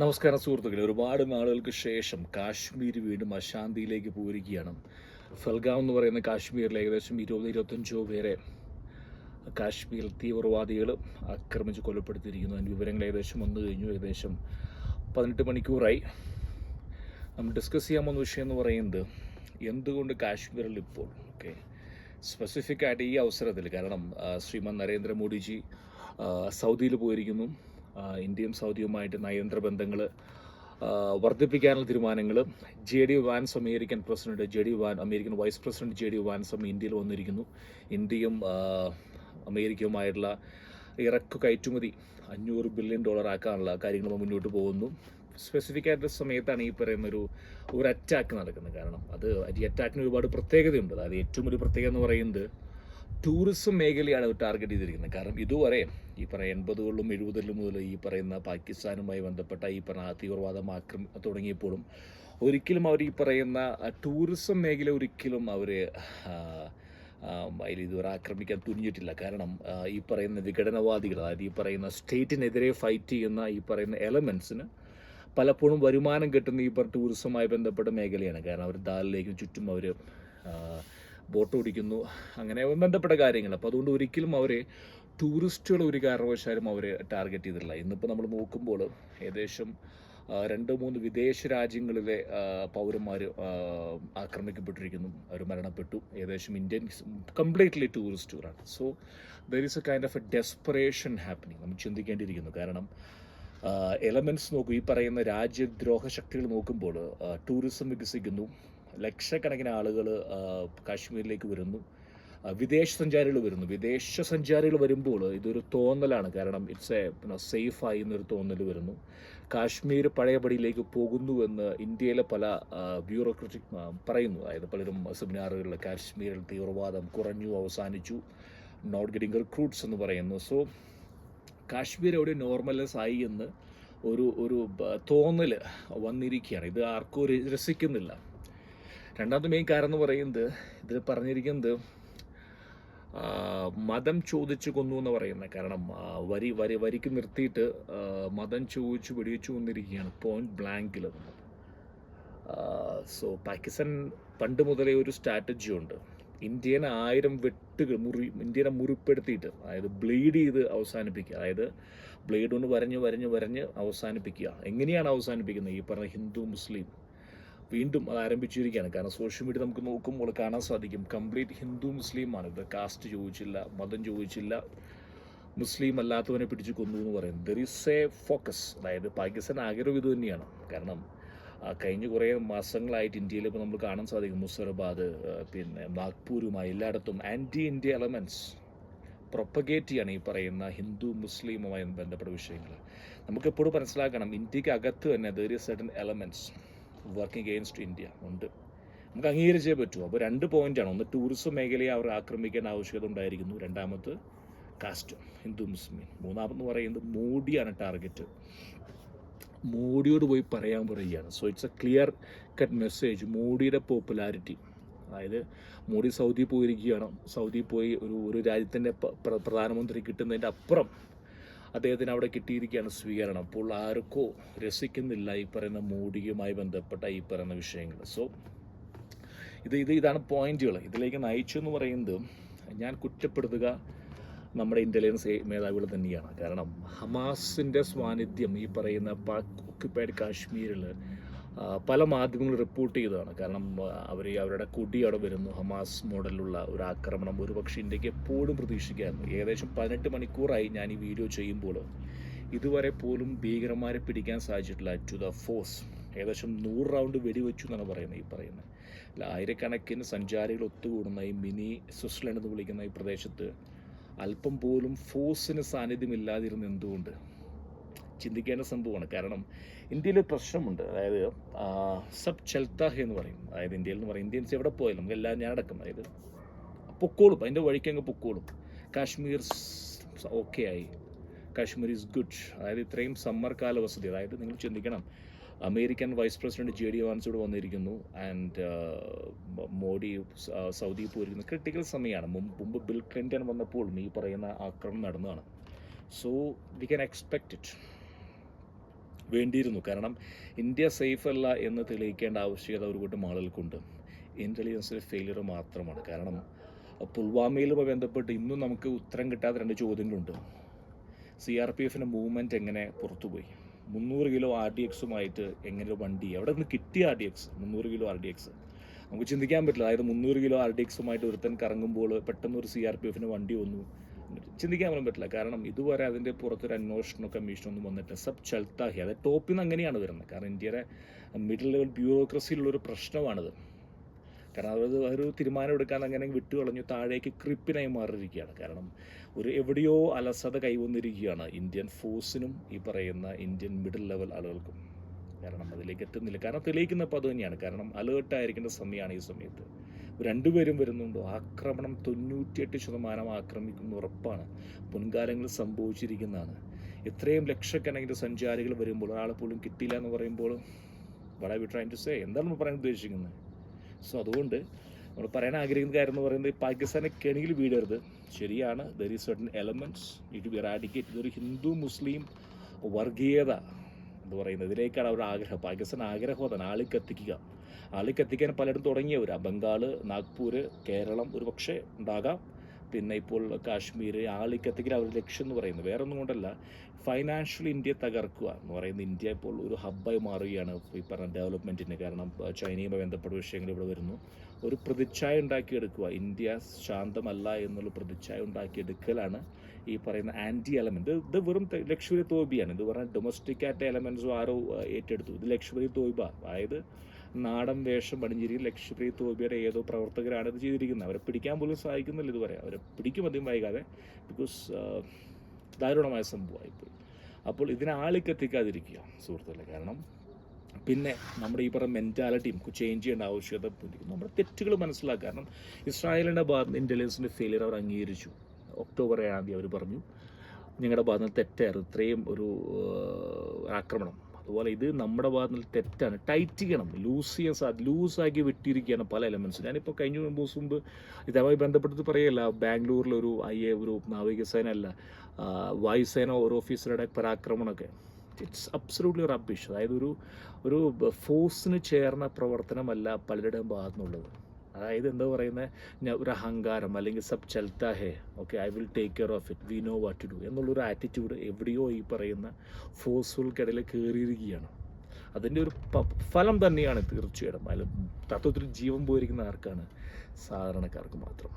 നമസ്കാരം സുഹൃത്തുക്കളെ. ഒരുപാട് നാളുകൾക്ക് ശേഷം കാശ്മീർ വീണ്ടും അശാന്തിയിലേക്ക് പോയിരിക്കുകയാണ്. ഫൽഗാം എന്ന് പറയുന്ന കാശ്മീരിൽ ഏകദേശം ഇരുപത് ഇരുപത്തഞ്ചോ പേരെ കാശ്മീർ തീവ്രവാദികൾ ആക്രമിച്ച് കൊലപ്പെടുത്തിയിരിക്കുന്നു. അതിന്റെ വിവരങ്ങൾ ഏകദേശം വന്നു കഴിഞ്ഞു. ഏകദേശം പതിനെട്ട് മണിക്കൂറായി. നമ്മൾ ഡിസ്കസ് ചെയ്യാൻ പോകുന്ന വിഷയം എന്ന് പറയുന്നത് എന്തുകൊണ്ട് കാശ്മീരിൽ ഇപ്പോൾ? ഓക്കെ. സ്പെസിഫിക് ആയിട്ട് ഈ അവസരത്തിൽ കാരണം ശ്രീമാൻ നരേന്ദ്രമോദിജി സൗദിയിൽ പോയിരിക്കുന്നു. ഇന്ത്യയും സൗദിയുമായിട്ട് നയതന്ത്ര ബന്ധങ്ങൾ വർദ്ധിപ്പിക്കാനുള്ള തീരുമാനങ്ങൾ J D Vance American president J D Vance American vice president J D വാൻസം ഇന്ത്യയിൽ വന്നിരിക്കുന്നു. ഇന്ത്യയും അമേരിക്കയുമായിട്ടുള്ള ഇറക്കു കയറ്റുമതി അഞ്ഞൂറ് ബില്യൺ ഡോളർ ആക്കാനുള്ള കാര്യങ്ങൾ മുന്നോട്ട് പോകുന്നു. സ്പെസിഫിക് ആയിട്ടുള്ള സമയത്താണ് ഈ പറയുന്ന ഒരു ഒരു അറ്റാക്ക് നടക്കുന്നത്. കാരണം അത് ഈ അറ്റാക്കിന് ഒരുപാട് പ്രത്യേകതയുണ്ട്. അതായത് ഏറ്റവും ഒരു പ്രത്യേകത എന്ന് പറയുന്നത് ടൂറിസം മേഖലയാണ് ടാർഗറ്റ് ചെയ്തിരിക്കുന്നത്. കാരണം ഇതുവരെ ഈ പറയുന്ന എൺപതുകളിലും എഴുപതിലും മുതൽ ഈ പറയുന്ന പാകിസ്ഥാനുമായി ബന്ധപ്പെട്ട ഈ പറഞ്ഞ തീവ്രവാദം ആക്രമി തുടങ്ങിയപ്പോഴും ഒരിക്കലും അവർ ഈ പറയുന്ന ടൂറിസം മേഖല ഒരിക്കലും അവർ അതിൽ ഇതുവരെ ആക്രമിക്കാൻ തുനിഞ്ഞിട്ടില്ല. കാരണം ഈ പറയുന്ന വിഘടനവാദികൾ അതായത് ഈ പറയുന്ന സ്റ്റേറ്റിനെതിരെ ഫൈറ്റ് ചെയ്യുന്ന ഈ പറയുന്ന എലമെൻസിന് പലപ്പോഴും വരുമാനം കിട്ടുന്ന ഈ ടൂറിസവുമായി ബന്ധപ്പെട്ട മേഖലയാണ്. കാരണം അവർ ദാലിലേക്കും ചുറ്റും അവർ ബോട്ട് ഓടിക്കുന്നു. അങ്ങനെ ബന്ധപ്പെട്ട കാര്യങ്ങൾ. അപ്പോൾ അതുകൊണ്ട് ഒരിക്കലും അവർ ടൂറിസ്റ്റുകൾ ഒരു കാരണവശാലും അവർ ടാർഗറ്റ് ചെയ്തിട്ടില്ല. ഇന്നിപ്പോൾ നമ്മൾ നോക്കുമ്പോൾ ഏകദേശം രണ്ട് മൂന്ന് വിദേശ രാജ്യങ്ങളിലെ പൗരന്മാർ ആക്രമിക്കപ്പെട്ടിരിക്കുന്നു. അവർ മരണപ്പെട്ടു. ഏകദേശം Indian completely ടൂറിസ്റ്റുകളാണ് so there is a kind of a desperation happening നമ്മൾ ചിന്തിക്കേണ്ടിയിരിക്കുന്നു. കാരണം എലമെന്റ്സ് നോക്കൂ. ഈ പറയുന്ന രാജ്യദ്രോഹ ശക്തികൾ നോക്കുമ്പോൾ ടൂറിസം വികസിക്കുന്നു. ലക്ഷക്കണക്കിന് ആളുകൾ കാശ്മീരിലേക്ക് വരുന്നു. വിദേശ സഞ്ചാരികൾ വരുന്നു. വിദേശ സഞ്ചാരികൾ വരുമ്പോൾ ഇതൊരു തോന്നലാണ്. കാരണം ഇറ്റ്സ് എ സേഫായി എന്നൊരു തോന്നൽ വരുന്നു. കാശ്മീർ പഴയപടിയിലേക്ക് പോകുന്നുവെന്ന് ഇന്ത്യയിലെ പല ബ്യൂറോക്രറ്റിക് പറയുന്നു. അതായത് പലരും സെമിനാറുകളിൽ കാശ്മീരിൽ തീവ്രവാദം കുറഞ്ഞു അവസാനിച്ചു നോട്ട് ഗെറ്റിംഗ് റിക്രൂട്ട്സ് എന്ന് പറയുന്നു. സോ കാശ്മീർ എവിടെ നോർമലൈസ് ആയി എന്ന് ഒരു ഒരു തോന്നൽ വന്നിരിക്കുകയാണ്. ഇത് ആർക്കും രസിക്കുന്നില്ല. രണ്ടാമത്തെ മെയിൻ കാരണം എന്ന് പറയുന്നത് ഇതിൽ പറഞ്ഞിരിക്കുന്നത് മതം ചോദിച്ചു കൊന്നു എന്ന് പറയുന്നത്. കാരണം വരി വരി വരിക്ക് നിർത്തിയിട്ട് മതം ചോദിച്ചു വെടിവെച്ചു കൊന്നിരിക്കുകയാണ്. പോയിന്റ് ബ്ലാങ്കിൽ സോ പാകിസ്ഥാൻ പണ്ട് മുതലേ ഒരു സ്ട്രാറ്റജി ഉണ്ട്. ഇന്ത്യനെ ആയിരം വെട്ടുകൾ മുറി ഇന്ത്യനെ മുറിപ്പെടുത്തിയിട്ട് അതായത് ബ്ലീഡ് ചെയ്ത് അവസാനിപ്പിക്കുക. അതായത് ബ്ലീഡ് കൊണ്ട് വരഞ്ഞ് വരഞ്ഞ് വരഞ്ഞ് അവസാനിപ്പിക്കുക. എങ്ങനെയാണ് അവസാനിപ്പിക്കുന്നത്? ഈ പറഞ്ഞ ഹിന്ദു മുസ്ലിം വീണ്ടും അത് ആരംഭിച്ചിരിക്കുകയാണ്. കാരണം സോഷ്യൽ മീഡിയ നമുക്ക് നോക്കുമ്പോൾ കാണാൻ സാധിക്കും. കംപ്ലീറ്റ് ഹിന്ദു മുസ്ലിമാണ്. ഇത് കാസ്റ്റ് ചോദിച്ചില്ല മതം ചോദിച്ചില്ല. മുസ്ലിം അല്ലാത്തവനെ പിടിച്ച് കൊന്നു എന്ന് പറയും ദർ ഇസ് എ ഫോക്കസ് അതായത് പാകിസ്ഥാൻ ആഗ്രഹം ഇത് തന്നെയാണ്. കാരണം കഴിഞ്ഞ കുറേ മാസങ്ങളായിട്ട് ഇന്ത്യയിൽ ഇപ്പോൾ നമ്മൾ കാണാൻ സാധിക്കും. മുസറബാദ് പിന്നെ നാഗ്പൂരുമായി എല്ലായിടത്തും ആന്റി ഇന്ത്യ എലമെന്റ്സ് പ്രൊപ്പഗേറ്റ് ചെയ്യാണ് ഈ പറയുന്ന ഹിന്ദു മുസ്ലിമുമായി ബന്ധപ്പെട്ട വിഷയങ്ങൾ. നമുക്കെപ്പോഴും മനസ്സിലാക്കണം ഇന്ത്യയ്ക്ക് അകത്ത് തന്നെ there is certain elements working against India ഉണ്ട്. നമുക്ക് അംഗീകരിച്ചേ പറ്റൂ. അപ്പോൾ രണ്ട് പോയിന്റാണ്. ഒന്ന് ടൂറിസം മേഖലയെ അവർ ആക്രമിക്കേണ്ട ആവശ്യകത ഉണ്ടായിരിക്കുന്നു. രണ്ടാമത് കാസ്റ്റ് ഹിന്ദു മുസ്ലിം. മൂന്നാമെന്ന് പറയുന്നത് മോഡിയാണ് ടാർഗറ്റ് മോഡിയോട് പോയി പറയാൻ പറയുകയാണ്. So it's a clear cut message മോഡിയുടെ പോപ്പുലാരിറ്റി അതായത് മോഡി സൗദി പോയിരിക്കുകയാണ്. സൗദി പോയി ഒരു ഒരു രാജ്യത്തിന്റെ പ്രധാനമന്ത്രി കിട്ടുന്നതിന്റെ അപ്പുറം അദ്ദേഹത്തിന് അവിടെ കിട്ടിയിരിക്കുകയാണ് സ്വീകരണം. അപ്പോൾ ആർക്കോ രസിക്കുന്നില്ല ഈ പറയുന്ന മോഡിയുമായി ബന്ധപ്പെട്ട ഈ പറയുന്ന വിഷയങ്ങൾ. സോ ഇത് ഇത് ഇതാണ് പോയിന്റുകൾ. ഇതിലേക്ക് നയിച്ചു എന്ന് പറയുന്നത് ഞാൻ കുറ്റപ്പെടുത്തുക നമ്മുടെ ഇന്റലിജൻസ് മേധാവികൾ തന്നെയാണ്. കാരണം ഹമാസിന്റെ സ്വാന്നിധ്യം ഈ പറയുന്ന പാക് ഒക്യുപ്പൈഡ് കാശ്മീരിൽ പല മാധ്യമങ്ങളും റിപ്പോർട്ട് ചെയ്തതാണ്. കാരണം അവർ അവരുടെ കൊടി അവിടെ വരുന്നു. ഹമാസ് മോഡലിലുള്ള ഒരു ആക്രമണം ഒരുപക്ഷെ ഇന്ത്യയ്ക്ക് എപ്പോഴും പ്രതീക്ഷിക്കായിരുന്നു ഏകദേശം പതിനെട്ട് മണിക്കൂറായി ഞാൻ ഈ വീഡിയോ ചെയ്യുമ്പോൾ ഇതുവരെ പോലും ഭീകരന്മാരെ പിടിക്കാൻ സാധിച്ചിട്ടില്ല. ടു ദ ഫോഴ്സ് ഏകദേശം നൂറ് റൗണ്ട് വെടിവെച്ചു എന്നാണ് പറയുന്നത് ഈ പറയുന്നത്. അല്ല ആയിരക്കണക്കിന് സഞ്ചാരികൾ ഒത്തുകൂടുന്ന ഈ മിനി സ്വിറ്റ്സർലൻഡ് എന്ന് വിളിക്കുന്ന ഈ പ്രദേശത്ത് അല്പം പോലും ഫോഴ്സിന് സാന്നിധ്യമില്ലാതിരുന്ന എന്തുകൊണ്ട്? ചിന്തിക്കേണ്ട സംഭവമാണ്. കാരണം ഇന്ത്യയിൽ പ്രശ്നമുണ്ട്. അതായത് സബ് ചെൽത്താഹ് എന്ന് പറയും. അതായത് ഇന്ത്യയിൽ എന്ന് പറയും. ഇന്ത്യൻസ് എവിടെ പോയാലും നമുക്ക് എല്ലാം ഞാൻ അടക്കം അതായത് പൊക്കോളും. അതിന്റെ വഴിക്ക് അങ്ങ് പൊക്കോളും. കാശ്മീർ ഓക്കെ ആയി. കാശ്മീർ ഈസ് ഗുഡ് അതായത് ഇത്രയും സമ്മർ കാലവസ്ഥ. അതായത് നിങ്ങൾ ചിന്തിക്കണം. American vice president J D വാൻസോട് വന്നിരിക്കുന്നു. ആൻഡ് മോഡി സൗദി പോയിരിക്കുന്നു ക്രിട്ടിക്കൽ സമയമാണ്. മുമ്പ് ബിൽ ക്ലിന്റൺ വന്നപ്പോഴും ഈ പറയുന്ന ആക്രമണം നടന്നതാണ്. So we can expect it വേണ്ടിയിരുന്നു. കാരണം ഇന്ത്യ സേഫ് അല്ല എന്ന് തെളിയിക്കേണ്ട ആവശ്യകത ഒരു കൂട്ടം ആളുകൾക്കുണ്ട്. ഇന്റലിജൻസിന്റെ ഫെയിലിയർ മാത്രമാണ്. കാരണം പുൽവാമയിലുമായി ബന്ധപ്പെട്ട് ഇന്നും നമുക്ക് ഉത്തരം കിട്ടാത്ത രണ്ട് ചോദ്യങ്ങളുണ്ട്. സി ആർ പി എഫിന്റെ മൂവ്മെന്റ് എങ്ങനെ പുറത്തുപോയി? മുന്നൂറ് കിലോ ആർ ഡി എക്സുമായിട്ട് എങ്ങനെ ഒരു വണ്ടി എവിടെ നിന്ന് കിട്ടിയ ആർ ഡി എക്സ് മുന്നൂറ് കിലോ ആർ ഡി എക്സ് നമുക്ക് ചിന്തിക്കാൻ പറ്റില്ല. അതായത് മുന്നൂറ് കിലോ ആർ ഡി എക്സുമായിട്ട് ഒരുത്തൻ കറങ്ങുമ്പോൾ പെട്ടെന്ന് ഒരു സി ആർ പി എഫിന് വണ്ടി വന്നു. ചിന്തിക്കാൻ പോലും പറ്റില്ല. കാരണം ഇതുവരെ അതിന്റെ പുറത്തൊരു അന്വേഷണ കമ്മീഷനൊന്നും വന്നിട്ട് സബ് ചൽത്താഹി അതായത് ടോപ്പിൽ നിന്ന് അങ്ങനെയാണ് വരുന്നത്. കാരണം ഇന്ത്യയുടെ മിഡിൽ ലെവൽ ബ്യൂറോക്രസിയിലുള്ളൊരു പ്രശ്നമാണിത്. കാരണം അത് ഒരു തീരുമാനം എടുക്കാൻ അങ്ങനെ വിട്ടു കളഞ്ഞു താഴേക്ക് ക്രിപ്പിനായി മാറിയിരിക്കുകയാണ്. കാരണം ഒരു എവിടെയോ അലസത കൈവന്നിരിക്കുകയാണ് ഇന്ത്യൻ ഫോഴ്സിനും ഈ പറയുന്ന ഇന്ത്യൻ മിഡിൽ ലെവൽ ആളുകൾക്കും. കാരണം അതിലേക്ക് എത്തുന്നില്ല. കാരണം തെളിയിക്കുന്ന അപ്പോൾ തന്നെയാണ്. കാരണം അലേർട്ടായിരിക്കേണ്ട സമയമാണ് ഈ സമയത്ത്. രണ്ടുപേരും വരുന്നുണ്ടോ. ആക്രമണം തൊണ്ണൂറ്റിയെട്ട് ശതമാനം ആക്രമിക്കുന്ന ഉറപ്പാണ്. മുൻകാലങ്ങളിൽ സംഭവിച്ചിരിക്കുന്നതാണ്. ഇത്രയും ലക്ഷക്കണക്കിന് സഞ്ചാരികൾ വരുമ്പോൾ ഒരാളെ പോലും കിട്ടിയില്ല എന്ന് പറയുമ്പോൾ വട വി ടു സേ എന്താണ് പറയാൻ ഉദ്ദേശിക്കുന്നത്? സോ അതുകൊണ്ട് നമ്മൾ പറയാൻ ആഗ്രഹിക്കുന്ന കാര്യം എന്ന് പറയുന്നത് പാകിസ്ഥാനെ കെണിയിൽ വീടരുത് ശരിയാണ് there is certain elements it be eradicate ഇതൊരു ഹിന്ദു മുസ്ലിം വർഗീയത എന്ന് പറയുന്നത്. ഇതിലേക്കാണ് അവരുടെ ആഗ്രഹം. പാകിസ്ഥാൻ ആഗ്രഹം അതാണ്. ആളി കത്തിക്കുക എത്തിക്കാൻ പലരും തുടങ്ങിയവരാ ബംഗാൾ നാഗ്പൂർ കേരളം ഒരു പക്ഷേ ഉണ്ടാകാം. പിന്നെ ഇപ്പോൾ കാശ്മീർ ആളി എത്തിക്കാൻ അവരുടെ ലക്ഷ്യം എന്ന് പറയുന്നത്. വേറെ ഒന്നും കൊണ്ടല്ല ഫൈനാൻഷ്യൽ ഇന്ത്യ തകർക്കുക എന്ന് പറയുന്നത്. ഇന്ത്യ ഇപ്പോൾ ഒരു ഹബ്ബായി മാറുകയാണ് ഈ പറഞ്ഞ ഡെവലപ്മെന്റിന് കാരണം ചൈനയുമായി ബന്ധപ്പെട്ട വിഷയങ്ങൾ ഇവിടെ വരുന്നു. ഒരു പ്രതിച്ഛായ ഉണ്ടാക്കിയെടുക്കുക. ഇന്ത്യ ശാന്തമല്ല എന്നുള്ള പ്രതിച്ഛായ ഉണ്ടാക്കിയെടുക്കലാണ് ഈ പറയുന്ന ആന്റി എലമെന്റ് ഇത് വെറും ലക്ഷറി തോബിയാണ് ഇത് പറഞ്ഞാൽ ഡൊമസ്റ്റിക് ആയിട്ട് എലമെന്റ്സും ആരോ ഏറ്റെടുത്തു. ഇത് ലക്ഷറി തോബ അതായത് നാടൻ വേഷം പടിഞ്ചേരി ലക്ഷ്മി തോബിയുടെ ഏതോ പ്രവർത്തകരാണ് ഇത് ചെയ്തിരിക്കുന്നത്. അവരെ പിടിക്കാൻ പോലും സാധിക്കുന്നില്ല ഇതുവരെ. അവരെ പിടിക്കും അധികം വൈകാതെ. ബിക്കോസ് ദാരുണമായ സംഭവമായിപ്പോയി. അപ്പോൾ ഇതിനെ ആളിക്കെത്തിക്കാതിരിക്കുക സുഹൃത്തുക്കളെ. കാരണം പിന്നെ നമ്മുടെ ഈ പറഞ്ഞ മെന്റാലിറ്റിയും ചേഞ്ച് ചെയ്യേണ്ട ആവശ്യകത. നമ്മുടെ തെറ്റുകൾ മനസ്സിലാക്കുക. കാരണം ഇസ്രായേലിന്റെ ഭാഗത്ത് ഇന്റലിജൻസിന്റെ ഫെയിലിയർ അവർ അംഗീകരിച്ചു. ഒക്ടോബർ ഏഴാം തീയതി അവർ പറഞ്ഞു നിങ്ങളുടെ ഭാഗത്ത് തെറ്റായിരുന്നു. ഇത്രയും ഒരു ആക്രമണം. അതുപോലെ ഇത് നമ്മുടെ ഭാഗത്ത് നിന്ന് തെറ്റാണ്. ടൈറ്റ് ചെയ്യണം ലൂസ് ചെയ്യാൻ ലൂസാക്കി വിട്ടിരിക്കുകയാണ് പല എലമെൻസ് ഞാനിപ്പോൾ കഴിഞ്ഞ ദിവസം മുമ്പ് ഇതുമായി ബന്ധപ്പെട്ടിട്ട് പറയല്ല. ബാംഗ്ലൂരിലൊരു ഐ എ ഒരു നാവികസേന അല്ല വായുസേന ഒരു ഓഫീസറുടെ പരാക്രമണമൊക്കെ. ഇറ്റ്സ് അബ്സലൂട്ട്ലി റബ്ബിഷ് അതായത് ഒരു ഒരു ഫോഴ്സിന് ചേർന്ന പ്രവർത്തനമല്ല പലരുടെയും ഭാഗത്തുനിന്നുള്ളത്. അതായത് എന്താ പറയുന്നത് ഒരു അഹങ്കാരം അല്ലെങ്കിൽ സബ് ചൽത്താ okay I will take care of it we know what to do എന്നുള്ളൊരു ആറ്റിറ്റ്യൂഡ് എവിടെയോ ഈ പറയുന്ന ഫോഴ്സുകൾക്കിടയിൽ കയറിയിരിക്കുകയാണ് അതിന്റെ ഒരു ഫലം തന്നെയാണ് തീർച്ചയായിട്ടും. അതിൽ തത്വത്തിൽ ജീവൻ പോയിരിക്കുന്ന ആർക്കാണ്? സാധാരണക്കാർക്ക് മാത്രം.